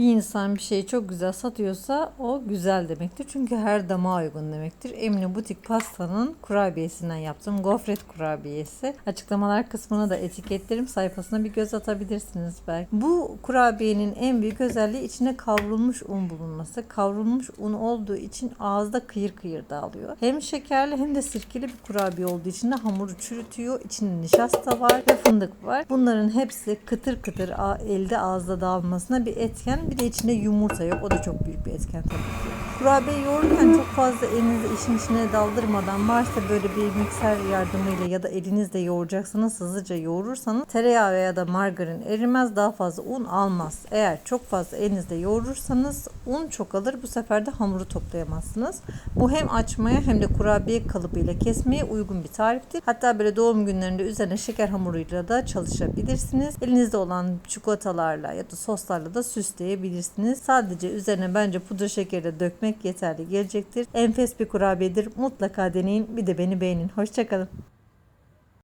Bir insan bir şeyi çok güzel satıyorsa o güzel demektir. Çünkü her damağa uygun demektir. Emine Butik Pasta'nın kurabiyesinden yaptım. Gofret kurabiyesi. Açıklamalar kısmına da etiketlerim sayfasına bir göz atabilirsiniz belki. Bu kurabiyenin en büyük özelliği içine kavrulmuş un bulunması. Kavrulmuş un olduğu için ağızda kıyır kıyır dağılıyor. Hem şekerli hem de sirkeli bir kurabiye olduğu için de hamuru çürütüyor. İçinde nişasta var ve fındık var. Bunların hepsi kıtır kıtır elde ağızda dağılmasına bir etken. Bir de içinde yumurta yok. O da çok büyük bir etken tabii ki. Kurabiye yoğururken çok fazla elinizi işin içine daldırmadan varsa böyle bir mikser yardımıyla ya da elinizle yoğuracaksanız hızlıca yoğurursanız tereyağı veya da margarin erimez daha fazla un almaz. Eğer çok fazla elinizle yoğurursanız un çok alır bu sefer de hamuru toplayamazsınız. Bu hem açmaya hem de kurabiye kalıbıyla kesmeye uygun bir tariftir. Hatta böyle doğum günlerinde üzerine şeker hamuruyla da çalışabilirsiniz. Elinizde olan çikolatalarla ya da soslarla da süsleyebilirsiniz. Sadece üzerine bence pudra şekeri de dökmek yeterli gelecektir. Enfes bir kurabiyedir. Mutlaka deneyin. Bir de beni beğenin. Hoşçakalın.